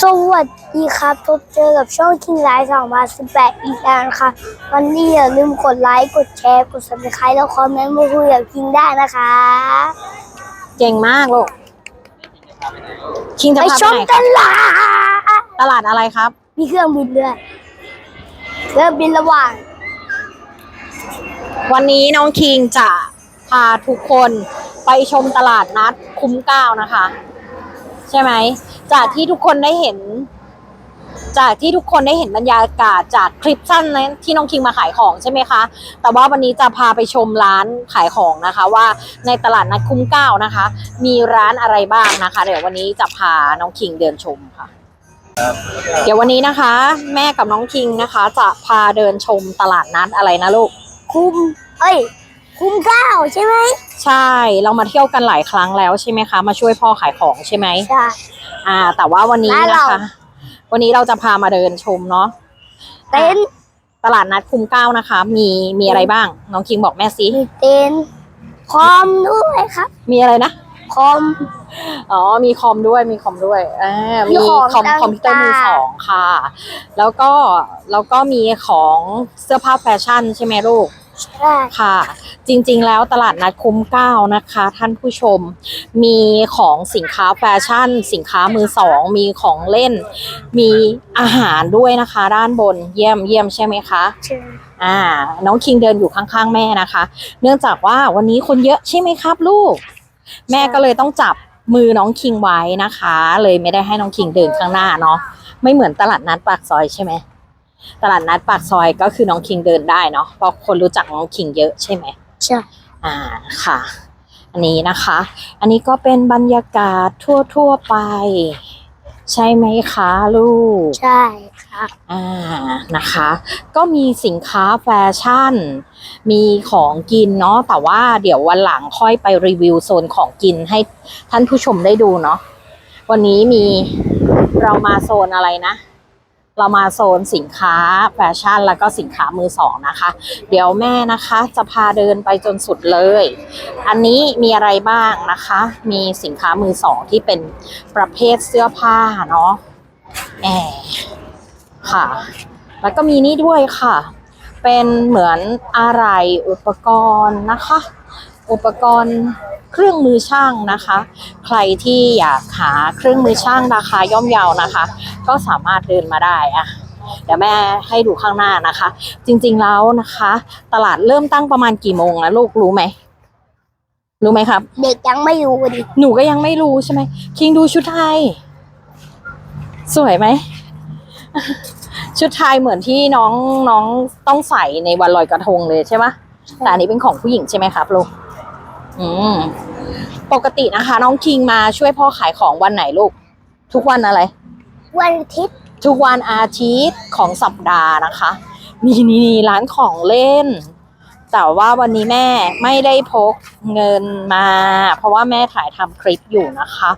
สวัสดีครับ พบเจอกับช่องคิงไลฟ์สองพันสิบแปดอีกแล้วนะคะ วันนี้อย่าลืมกดไลค์กดแชร์กด subscribe แล้วคอมเมนต์มาคุยกับคิงได้นะคะเก่งมากลูกคิงจะไปพาชไปมไหนคตรับลาดตลาดอะไรครับ มีเครื่องบินด้วยเครื่องบินระหว่างวันนี้น้องคิงจะพาทุกคนไปชมตลาดนัดคุ้มเกล้านะคะ ใช่ไหมจากที่ทุกคนได้เห็น จากที่ทุกคนได้เห็นบรรยากาศจากคลิปสั้นนะที่น้องคิงมาขายของใช่ไหมคะ แต่ว่าวันนี้จะพาไปชมร้านขายของนะคะ ว่าในตลาดนัดคุ้มเกล้านะคะ มีร้านอะไรบ้างนะคะ เดี๋ยววันนี้จะพาน้องคิงเดินชมค่ะ เดี๋ยววันนี้นะคะ แม่กับน้องคิงนะคะ จะพาเดินชมตลาดนัดอะไรนะลูก คุ้ม เอ้ย คุ้มเก้าใช่ไหมใช่เรามาเที่ยวกันหลายครั้งแล้วใช่ไหมคะ มาช่วยพ่อขายของใช่ไหมใช่ อ่า แต่ว่าวันนี้ร้านนะเรา คะ วันนี้เราจะพามาเดินชมเนาะเต็นท์ตลาดนัดคุ้มเกล้านะคะ มีมีอะไรบ้าง น้องคิงบอกแม่สิมีเต็นท์คอมด้วยครับมีอะไรนะ คอม อ๋อ มีคอมด้วย มีคอมด้วยอ่ามีมีของคอมคอมพิวเตอร์มือต่างๆสองค่ะ แล้วก็ แล้วก็มีของเสื้อผ้าแฟชั่นใช่ไหมลูกใช่ ค่ะ จริงๆแล้วตลาดนัดคุ้มเกล้านะคะ ท่านผู้ชมมีของสินค้าแฟชั่น สินค้ามือสอง มีของเล่น มีอาหารด้วยนะคะ ด้านบนเยี่ยมเยี่ยมใช่ไหมคะใช่อ่า น้องคิงเดินอยู่ข้างๆ แม่นะคะ เนื่องจากว่าวันนี้คนเยอะใช่ไหมครับลูก แม่ก็เลยต้องจับมือน้องคิงไว้นะคะ เลยไม่ได้ให้น้องคิงเดินข้างหน้าเนาะไม่เหมือนตลาดนัดปากซอยใช่ไหม ตลาดนัดปากซอยก็คือน้องคิงเดินได้เนาะเพราะคนรู้จักน้องคิงเยอะใช่ไหมใช่อ่าค่ะ อันนี้นะคะ อันนี้ก็เป็นบรรยากาศทั่วๆไป ใช่ไหมคะลูก ใช่ครับอ่านะคะ ก็มีสินค้าแฟชั่น มีของกินเนาะแต่ว่าเดี๋ยววันหลังค่อยไปรีวิวโซนของกินให้ท่านผู้ชมได้ดูเนาะวันนี้มีเรามาโซนอะไรนะ เรามาโซนสินค้าแฟชั่น แล้วก็สินค้ามือสองนะคะ เดี๋ยวแม่นะคะจะพาเดินไปจนสุดเลย อันนี้มีอะไรบ้างนะคะ มีสินค้ามือสองที่เป็นประเภทเสื้อผ้าเนาะแอค่ะ แล้วก็มีนี่ด้วยค่ะ เป็นเหมือนอะไรอุปกรณ์นะคะ อุปกรณ์ รื่องมือช่างนะคะ ใครที่อยากหาเครื่องมือช่างราคาย่อมเยานะคะ ก็สามารถเดินมาได้อะเดี๋ยวแม่ให้ดูข้างหน้านะคะ จริงๆแล้วนะคะ ตลาดเริ่มตั้งประมาณกี่โมงนะลูกรู้ไหมรู้ไหมครับ เด็กยังไม่รู้ดิหนูก็ยังไม่รู้ใช่ไหมคิงดูชุดไทย สวยไหมชุดไทยเหมือนที่น้องน้องต้องใส่ในวันลอยกระทงเลยใช่ไหมแต่อันนี้เป็นของผู้หญิงใช่ไหมครับลูกอืม ปกตินะคะ น้องคิงมาช่วยพ่อขายของวันไหนลูก ทุกวันอะไร วันอาทิตย์ทุกวันอาทิตย์ของสัปดาห์นะคะมีนี่ร้านของเล่น แต่ว่าวันนี้แม่ไม่ได้พกเงินมา เพราะว่าแม่ถ่ายทำคลิปอยู่นะคะ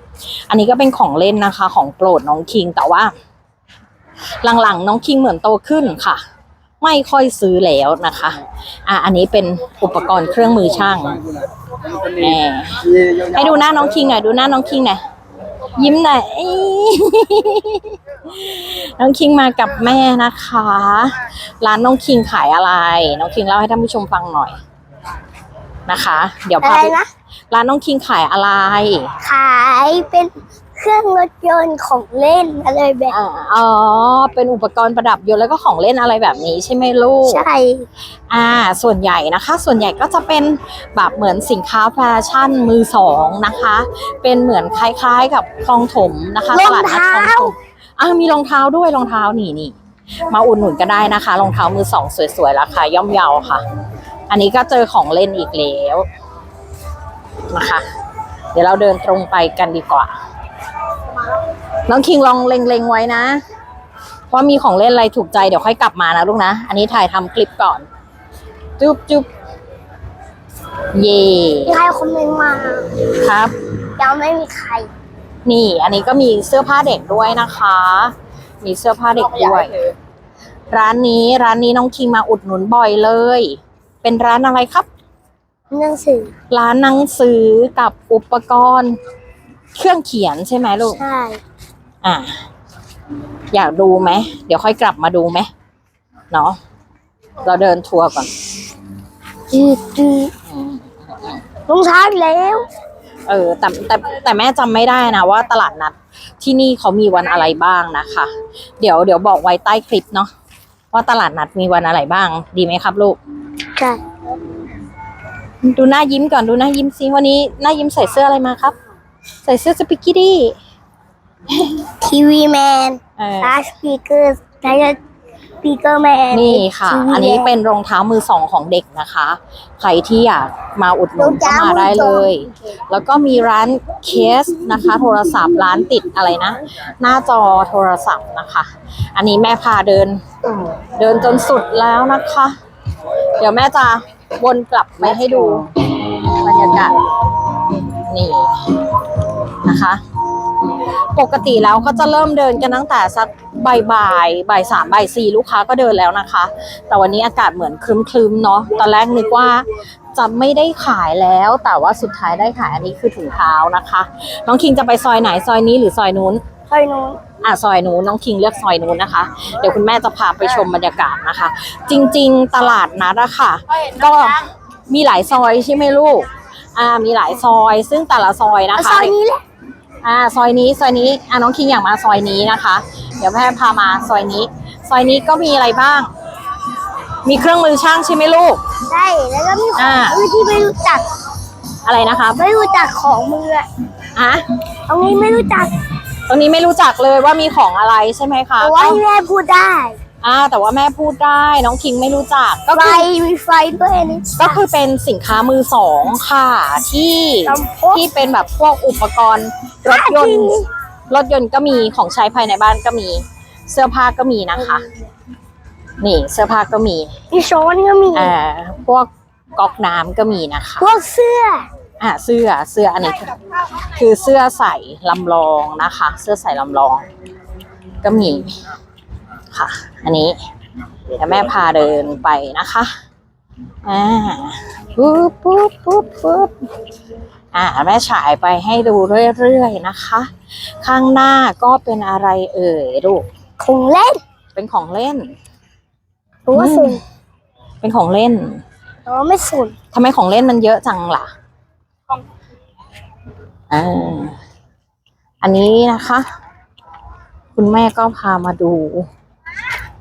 อันนี้ก็เป็นของเล่นนะคะ ของโปรดน้องคิงแต่ว่า หลังๆ น้องคิงเหมือนโตขึ้นค่ะ ไม่ค่อยซื้อแล้วนะคะ อะอันนี้เป็นอุปกรณ์เครื่องมือช่างแหมให้ดูหน้าน้องคิงหน่อยดูหน้าน้องคิงหน่อยยิ้มหน่อยอี้น้องคิงมากับแม่นะคะ ร้านน้องคิงขายอะไร น้องคิงเล่าให้ท่านผู้ชมฟังหน่อยนะคะ เดี๋ยวอะพาไรไปนะร้านน้องคิงขายอะไร ขายเป็น เครื่องรถยนต์ของเล่นอะไรแบบอ่าอ๋อ เป็นอุปกรณ์ประดับยนต์แล้วก็ของเล่นอะไรแบบนี้ใช่ไหมลูก ใช่ อ่า ส่วนใหญ่นะคะ ส่วนใหญ่ก็จะเป็นแบบเหมือนสินค้าแฟชั่นมือสองนะคะ เป็นเหมือนคล้ายๆกับคลองถมนะคะรตองลาดนัดเท้าคลองถมอ่ามีรองเท้าด้วยรองเท้านี่นี่มาอุดหนุนก็ได้นะคะรองเท้ามือสองสวยๆราคาย่อมเยาค่ะ อันนี้ก็เจอของเล่นอีกแล้วนะคะ เดี๋ยวเราเดินตรงไปกันดีกว่า น้องคิงลองเล็งๆไว้นะว่ามีของเล่นอะไรถูกใจเดี๋ยวค่อยกลับมานะลูกนะ อันนี้ถ่ายทำคลิปก่อน จุ๊บจุ๊บเย่มีใครคอมเมนต์มาครับ ยังไม่มีใคร นี่ อันนี้ก็มีเสื้อผ้าเด็กด้วยนะคะ มีเสื้อผ้าเด็กด้วย ร้านนี้ร้านนี้น้องคิงมาอุดหนุนบ่อยเลย เป็นร้านอะไรครับหนังสือ ร้านหนังสือกับอุปกรณ์ เครื่องเขียนใช่ไหมลูก ใช่ อ่า อยากดูไหม เดี๋ยวค่อยกลับมาดูไหมเนาะ เราเดินทัวร์ก่อนจืดจืดอืมรองเท้าอีกแล้ว เออ แต่แต่แต่แม่จำไม่ได้นะว่าตลาดนัดที่นี่เขามีวันอะไรบ้างนะคะ เดี๋ยวเดี๋ยวบอกไว้ใต้คลิปเนาะว่าตลาดนัดมีวันอะไรบ้าง ดีไหมครับลูก ใช่ ดูหน้ายิ้มก่อนดูหน้ายิ้มซิวันนี้หน้ายิ้มใส่เสื้ออะไรมาครับ ใส่เสื้อสปิกกี้ดี้ทีวีแมนเออ ลาสปีเกอร์ไทยสปีเกอร์แมนนี่ค่ะ อันนี้เป็นรองเท้ามือสองของเด็กนะคะ ใครที่อยากมาอุดหนุนก็มาได้เลย แล้วก็มีร้านเคสนะคะ โทรศัพท์ร้านติดอะไรนะ หน้าจอโทรศัพท์นะคะ อันนี้แม่พาเดิน เดินจนสุดแล้วนะคะ เดี๋ยวแม่จะวนกลับไปให้ดูบรรยากาศนี่ นะคะ ปกติแล้วก็จะเริ่มเดินกันตั้งแต่สักบ่ายบ่ายๆบ่ายสามบ่ายสี่ลูกค้าก็เดินแล้วนะคะ แต่วันนี้อากาศเหมือนครึมๆเนาะตอนแรกนึกว่าจะไม่ได้ขายแล้วแต่ว่าสุดท้ายได้ขายอันนี้คือถุงเท้านะคะ น้องคิงจะไปซอยไหนซอยนี้หรือซอยนู้นซอยนู้นอะซอยนู้นน้องคิงเลือกซอยนู้นนะคะ เดี๋ยวคุณแม่จะพาไปชมบรรยากาศนะคะ จริง ๆ ตลาดนัดอะค่ะ ก็มีหลายซอยใช่ไหมลูกอ่ามีหลายซอยซึ่งแต่ละซอยนะเอาคะซอยนี้แหละ อ่าซอยนี้ซอยนี้อ่าน้องคิงอยากมาซอยนี้นะคะ เดี๋ยวแม่พามาซอยนี้ ซอยนี้ก็มีอะไรบ้าง มีเครื่องมือช่างใช่ไหมลูก ใช่แล้วก็มีขออ่า งมือที่ไม่รู้จัก อะไรนะคะไม่รู้จักของมืออะอะตรงนี้ไม่รู้จักตรงนี้ไม่รู้จักเลยว่ามีของอะไรใช่ไหมคะแต่ว่าแม่พูดได้ อ่าแต่ว่าแม่พูดได้น้องคิงไม่รู้จักก็ไฟคือมีไฟด้วยอันนี้ก็คือเป็นสินค้ามือสองค่ะที่ลำโพงที่เป็นแบบพวกอุปกรณ์รถยนต์รถยนต์ก็มีของใช้ภายในบ้านก็มี เสื้อผ้าก็มีนะคะ นี่เสื้อผ้าก็มีมีช้อนก็มีอ่าพวกก๊อกน้ำก็มีนะคะพวกเสื้ออ่าเสื้อเสื้ออันนี้คือคือเสื้อใส่ลำลองนะคะ เสื้อใส่ลำลอง ก็มี ค่ะ อันนี้เดี๋ยวแม่พาเดินไปนะคะอ่าปุ๊บปุ๊บปุ๊บปุ๊บอ่าแม่ฉายไปให้ดูเรื่อยๆนะคะ ข้างหน้าก็เป็นอะไรเอ่ยลูกของเล่น เป็นของเล่นหรือว่าสุ่นเป็นของเล่นหรือว่าไม่สุ่นทำไมของเล่นมันเยอะจังล่ะอ่าอันนี้นะคะ คุณแม่ก็พามาดู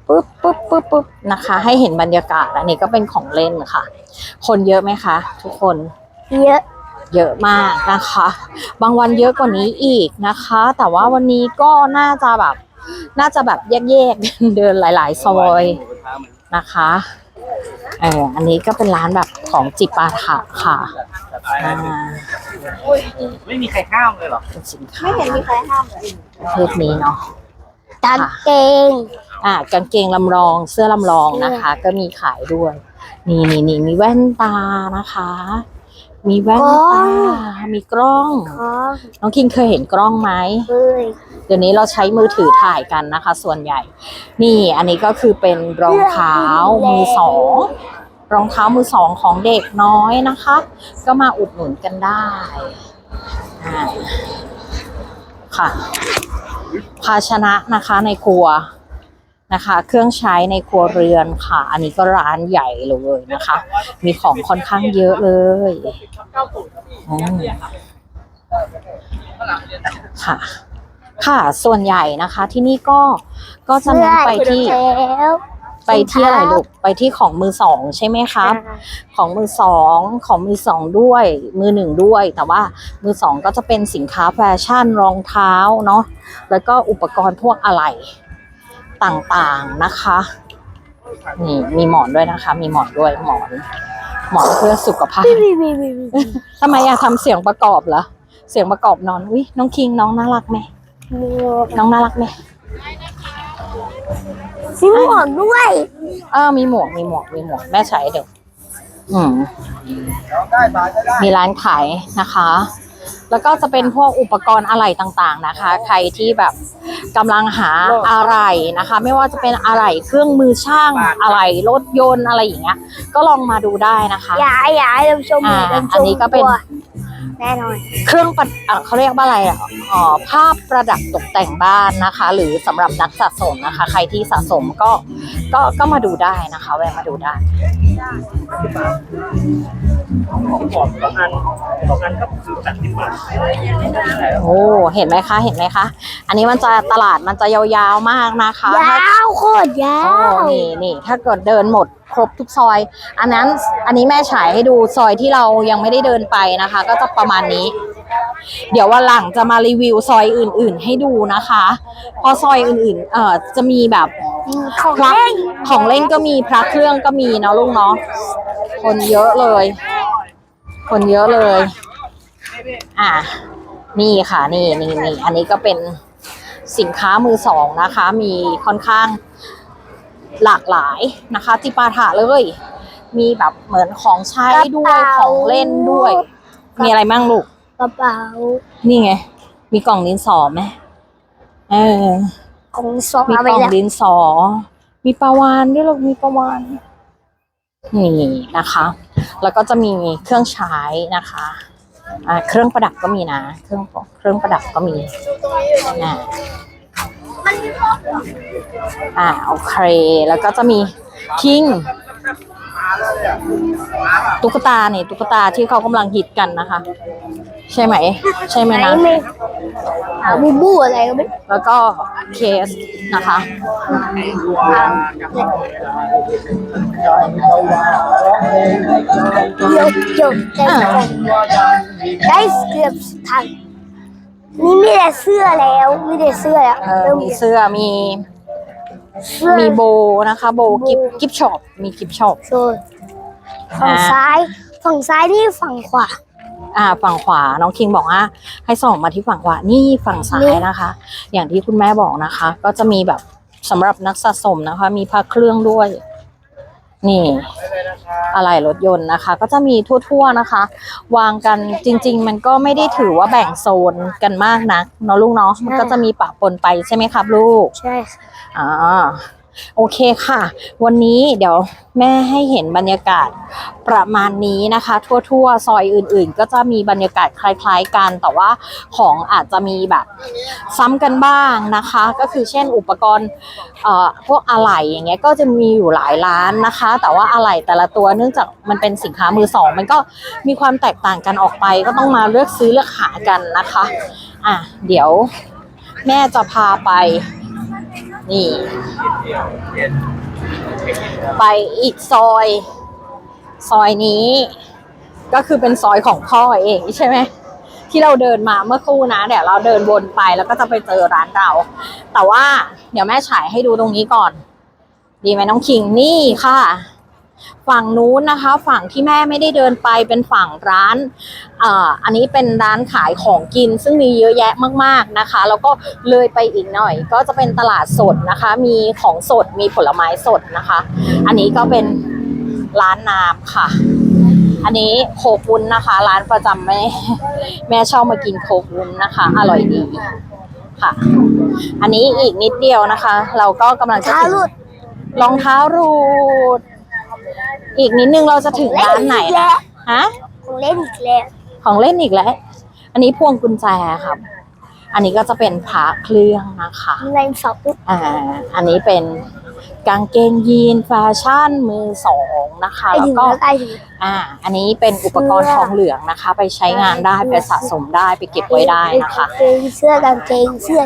ปุ๊บปุ๊บปุ๊บปุ๊บนะคะ ให้เห็นบรรยากาศอันนี้ก็เป็นของเล่นค่ะ คนเยอะไหมคะ ทุกคนเยอะเยอะมากนะคะ บางวันเยอะกว่านี้อีกนะคะ แต่ว่าวันนี้ก็น่าจะแบบ น่าจะแบบแยกๆเดินหลาย ๆ ซอยนะคะเอออันนี้ก็เป็นร้านแบบของจิปาถะค่ะอ่าไม่มีใครห้ามเลยเหรอเป็นสินค้าไม่เห็นมีใครห้ามเลยประเภทนี้เนาะ กางเกง อ่ากางเกงลำลองเสื้อลำลองนะคะ ก็มีขายด้วย นี่นี่นี่มีแว่นตานะคะ มีแว่นตา มีกล้องของน้องคิงเคยเห็นกล้องไหมเอ้ยเดี๋ยวนี้เราใช้มือถือถ่ายกันนะคะ ส่วนใหญ่ นี่อันนี้ก็คือเป็นรองเท้ามือสองรองเท้ามือสองของเด็กน้อยนะคะ ก็มาอุดหนุนกันได้อ่า ค่ะ ภาชนะนะคะในครัวนะคะ เครื่องใช้ในครัวเรือนค่ะ อันนี้ก็ร้านใหญ่เลยนะคะ มีของค่อนข้างเยอะเลยค่ะ ค่ะ ส่วนใหญ่นะคะที่นี่ก็ก็จะเน้นไปที่ ไปที่อะไรลูกไปที่ของมือสองใช่ไหมครับ ของมือสองของมือสองด้วย มือหนึ่งด้วย แต่ว่ามือสองก็จะเป็นสินค้าแฟชั่นรองเท้าเนาะแล้วก็อุปกรณ์พวกอะไรต่างๆนะคะนี่มีหมอนด้วยนะคะ มีหมอนด้วยหมอนหมอนเพื่อสุขภาพบีบีบีบีบีทำไมอะทำเสียงประกอบเหรอเสียงประกอบนอนวิน้องคิงน้องน่ารักไหมมีหมวกน้องน่ารักไหม มีหมวกด้วยเออมีหมวกมีหมวกมีหมวกแม่ใช้เดี๋ยวอืมได้บาทก็ได้มีร้านขายนะคะ แล้วก็จะเป็นพวกอุปกรณ์อะไหล่ต่างๆนะคะ ใครที่แบบกำลังหาอะไหล่นะคะ ไม่ว่าจะเป็นอะไหล่เครื่องมือช่างอะไหล่รถยนต์อะไรอย่างเงี้ย ก็ลองมาดูได้นะคะ อย่าอย่าให้เราชมอ่าเราชมอันนี้ก็เป็นตัว แน่นอนเครื่องประอะเขาเรียกว่าอะไรอะอ๋อภาพประดับตกแต่งบ้านนะคะ หรือสำหรับนักสะสมนะคะ ใครที่สะสมก็ก็ก็มาดูได้นะคะแวะมาดูได้ ของสองอันสองอันก็คือแปดสิบบาทโอ้เห็นไหมคะเห็นไหมคะ อันนี้มันจะตลาดมันจะยาวๆมากนะคะยถ้าาวโคตรยาโอ้ว นี่นี่ถ้าเกิดเดินหมด ครบทุกซอย อันนั้นอันนี้แม่ฉายให้ดูซอยที่เรายังไม่ได้เดินไปนะคะ ก็จะประมาณนี้ เดี๋ยววันหลังจะมารีวิวซอยอื่น ๆ ให้ดูนะคะเพราะซอยอื่นๆ เอ่อจะมีแบบของพระเล่นของเล่นก็มีพระเครื่องก็มีเนาะลูกเนาะคนเยอะเลย คนเยอะเลย อะนี่ค่ะนี่นี่นี่อันนี้ก็เป็นสินค้ามือสองนะคะ มีค่อนข้าง หลากหลายนะคะ จิปาถะเลย มีแบบเหมือนของใช้ด้วยของเล่นด้วย มีอะไรบ้างลูกกระเป๋า นี่ไง มีกล่องดินสอไหมเออของสองมีเอากไปล่องแล้วดินสอ มีปลาวานด้วยลูกมีปลาวานนี่นะคะ แล้วก็จะมีเครื่องใช้นะคะอ่าเครื่องประดับก็มีนะ เครื่องเครื่องประดับก็มีอ่า อ่าโอเค แล้วก็จะมีคิงตุ๊กตาเนี่ยตุ๊กตาที่เขากำลังฮิตกันนะคะ ใช่ไหม ใช่ไหมไหนนะไม่หาบูบูอะไรก็ไม่แล้วก็เคสนะคะเดี๋ยวเดี๋ยวเต็มกล่องได้เกือบทัน นี่มีแต่เสื้อแล้วมีแต่เสื้อแล้วเออเริ่มมีเสื้อมีเสื้อมีโบนะคะ โบกิฟกิฟช็อปมีกิฟช็อปโซนฝั่งซ้ายฝั่งซ้ายนี่ฝั่งขวาอ่าฝั่งขวาน้องคิงบอกว่าให้ส่องมาที่ฝั่งขวานี่ฝั่งซ้ายนะคะ อย่างที่คุณแม่บอกนะคะ ก็จะมีแบบสำหรับนักสะสมนะคะ มีพระเครื่องด้วย นี่อะไรรถยนต์นะคะ ก็จะมีทั่วๆนะคะ วางกันจริง ๆ มันก็ไม่ได้ถือว่าแบ่งโซนกันมากนะเนาะลูกเนาะมันก็จะมีปะปนไปใช่ไหมครับลูก ใช่ค่ะอ่า โอเคค่ะ วันนี้เดี๋ยวแม่ให้เห็นบรรยากาศประมาณนี้นะคะ ทั่วๆ ซอยอื่นๆ ก็จะมีบรรยากาศคล้ายๆกัน แต่ว่าของอาจจะมีแบบซ้ำกันบ้างนะคะ ก็คือเช่นอุปกรณ์เอ่อพวกอะไหล่อย่างเงี้ยก็จะมีอยู่หลายร้านนะคะ แต่ว่าอะไหล่แต่ละตัวเนื่องจากมันเป็นสินค้ามือสอง มันก็มีความแตกต่างกันออกไป ก็ต้องมาเลือกซื้อเลือกหากันนะคะ อะเดี๋ยวแม่จะพาไป นี่ ไปอีกซอย ซอยนี้ ก็คือเป็นซอยของพ่อเองใช่ไหมที่เราเดินมาเมื่อครู่นะเดี๋ยวเราเดินวนไปแล้วก็จะไปเจอร้านเรา แต่ว่าเดี๋ยวแม่ฉายให้ดูตรงนี้ก่อน ดีไหมน้องคิงนี่ค่ะ ฝั่งนู้นนะคะ ฝั่งที่แม่ไม่ได้เดินไปเป็นฝั่งร้านเอ่ออันนี้เป็นร้านขายของกิน ซึ่งมีเยอะแยะมากๆนะคะ แล้วก็เลยไปอีกหน่อย ก็จะเป็นตลาดสดนะคะ มีของสดมีผลไม้สดนะคะ อันนี้ก็เป็นร้านน้ำค่ะ อันนี้โคกวุ้นนะคะ ร้านประจำแม่แม่ชอบมากินโคกวุ้นนะคะ อร่อยดีค่ะ อันนี้อีกนิดเดียวนะคะ เราก็กำลังจะเท้าถึงหลุดรองเท้ารูด อีกนิดนึงเราจะถึงร้านไหนเล่นะอีกแล้วฮะของเล่นอีกแล้วของเล่นอีกแล้ว อันนี้พวงกุญแจครับ อันนี้ก็จะเป็นพระเครื่องนะคะในสองอ่า อันนี้เป็นกางเกงยีนแฟชั่นมือสองนะคะใกล้แล้วถึงก็แล้วใกล้ถึงอ่า อันนี้เป็นอุปกรณ์ทองเหลืองนะคะ ไปใช้งานได้ไปสะสมได้ไปเก็บไว้ได้นะคะเสื้อกางเกงเสื้อ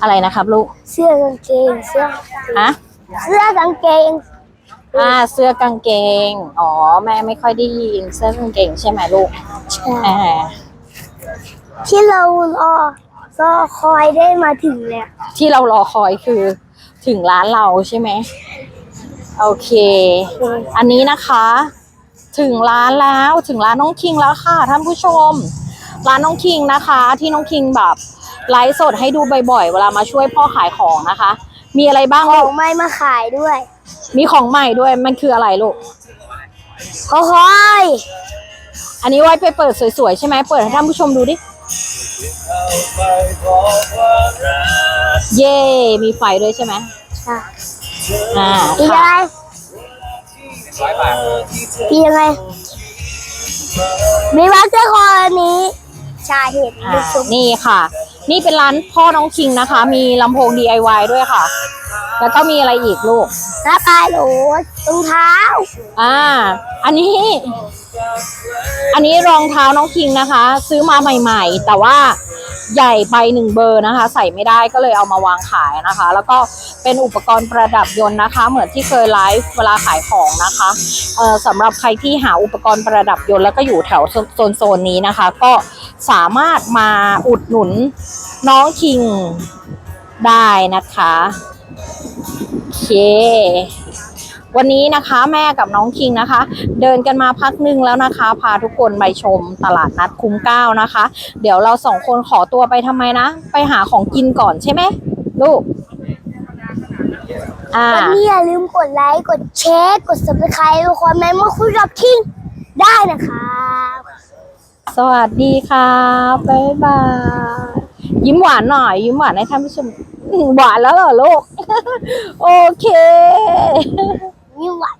อะไรนะครับลูก เสื้อกางเกงเสื้อฮะเสื้อกางเกง อ่าเสื้อกางเกง อ๋อ แม่ไม่ค่อยได้ยินเสื้อกางเกงใช่ไหมลูกใช่อ่าที่เรารอรอคอยได้มาถึงแล้วที่เรารอคอยคือถึงร้านเราใช่ไหมโอเค อันนี้นะคะ ถึงร้านแล้วถึงร้านน้องคิงแล้วค่ะท่านผู้ชม ร้านน้องคิงนะคะ ที่น้องคิงแบบไลฟ์สดให้ดูบ่อยๆ เวลามาช่วยพ่อขายของนะคะ มีอะไรบ้างขลูอกงไม่มาขายด้วย มีของใหม่ด้วยมันคืออะไรลูกขอคอยอันนี้ไว้ไปเปิดสวยๆใช่ไหมเปิดให้ท่านผู้ชมดูดิ เย่มีไฟด้วยใช่ไหมใช่อ่าปียังค่ะไงปียังไงมีวัตเตอร์คอร์นี้ ชาเห็นอ่าดูชมนี่ค่ะ นี่เป็นร้านพ่อน้องคิงนะคะ มีลำโพง DIY ด้วยค่ะ แล้วก็มีอะไรอีกลูกหน้าปลายโหลดรองเท้า อ่า อันนี้ อันนี้รองเท้าน้องคิงนะคะ ซื้อมาใหม่ ๆ แต่ว่าใหญ่ไปหนึ่งเบอร์นะคะ ใส่ไม่ได้ก็เลยเอามาวางขายนะคะ แล้วก็เป็นอุปกรณ์ประดับยนต์นะคะ เหมือนที่เคยไลฟ์เวลาขายของนะคะเอ่อสำหรับใครที่หาอุปกรณ์ประดับยนต์แล้วก็อยู่แถวโซนโซนๆนี้นะคะ ก็ สามารถมาอุดหนุนน้องคิงได้นะคะโอเควันนี้นะคะแม่กับน้องคิงนะคะ เดินกันมาพักหนึงแล้วนะคะ พาทุกคนไปชมตลาดนัดคุ้มเก้านะคะ เดี๋ยวเราสองคนขอตัวไปทำไมนะ ไปหาของกินก่อนใช่ไหมลูกอ่าวันนี้อย่าลืมกดไลค์กดแชร์กด subscribe ทุกคนแม้มาคุยกับคิงได้นะคะ สวัสดีครับบ๊ายบาย ยิ้มหวานหน่อย ยิ้มหวานให้ท่านผู้ชมหวานแล้วเหรอลูก โอเค ยิ้มหวาน